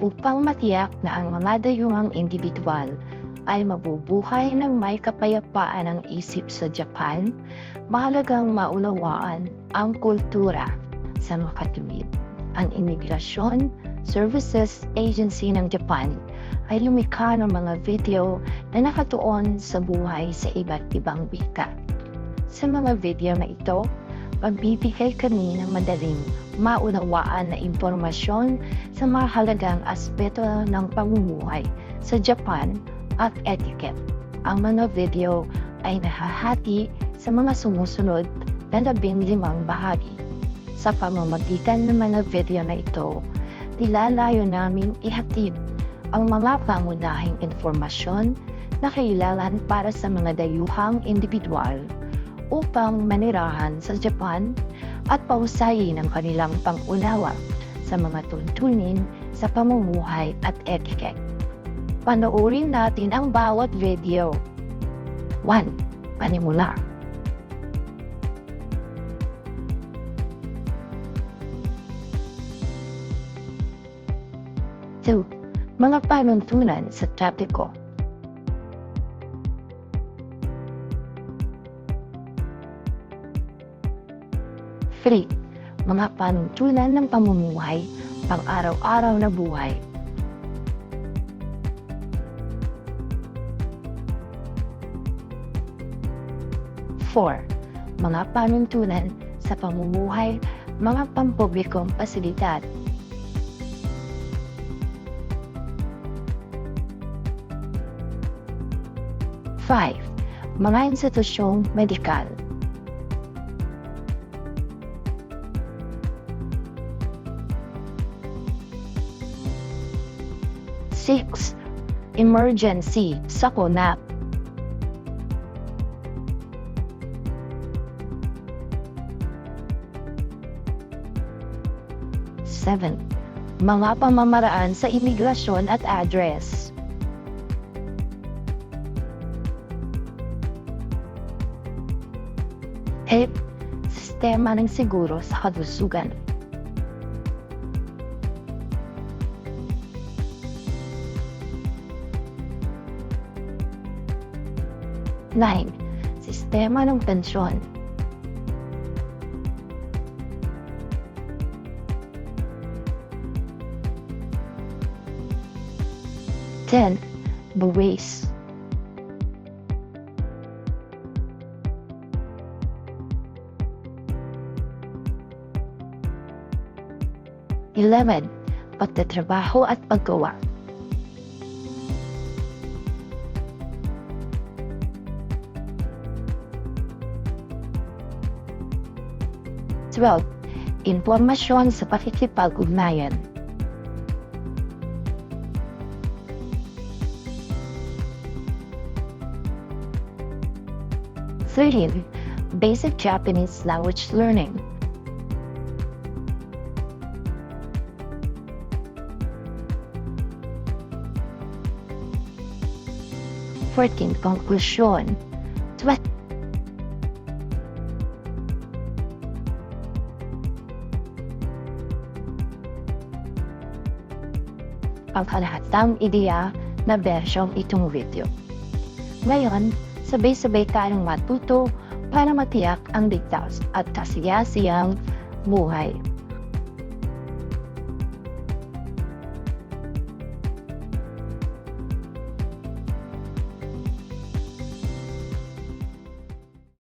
upang matiyak na ang mga dayuhang individual ay mabubuhay ng may kapayapaan ng isip sa Japan, mahalagang maunawaan ang kultura sa makatwid. Ang Imigrasyon Services Agency ng Japan ay lumikha ng mga video na nakatuon sa buhay sa iba't ibang wika. Sa mga video na ito, magbibigay kami ng madaling maunawaan na impormasyon sa mahalagang aspeto ng pamumuhay sa Japan at etiquette. Ang mga video ay nahahati sa mga sumusunod na labing limang bahagi. Sa pamamagitan ng mga video na ito, nilalayo namin ihatid ang mga pangunahing informasyon na kailangan para sa mga dayuhang individual upang manirahan sa Japan at pausayin ang kanilang pangunawa sa mga tuntunin sa pamumuhay at etiquette. Panoorin natin ang bawat video. 1. Panimula. 2. Mga panuntunan sa trapiko. 3. Mga panuntunan ng pamumuhay, pang-araw-araw na buhay. 4. Mga panuntunan sa pamumuhay, mga pampublikong pasilidad. 5. Mga institusyong medikal. 6. Emergency sakuna. 7. Mga pamamaraan sa imigrasyon at address. 8. Sistema ng siguro sa kalusugan. 9. Sistema ng pensyon. 10. Buwis. 11. Pagtatrabaho at paggawa. 12. Impormasyon sa pakikipag-ugnayan. 13. Basic Japanese language learning. 14. Conclusion. 12. Pangkalahatang ideya na bersyong itong video. Ngayon, sabay-sabay tayong matuto para matiyak ang ligtas at kasiyasiyang buhay.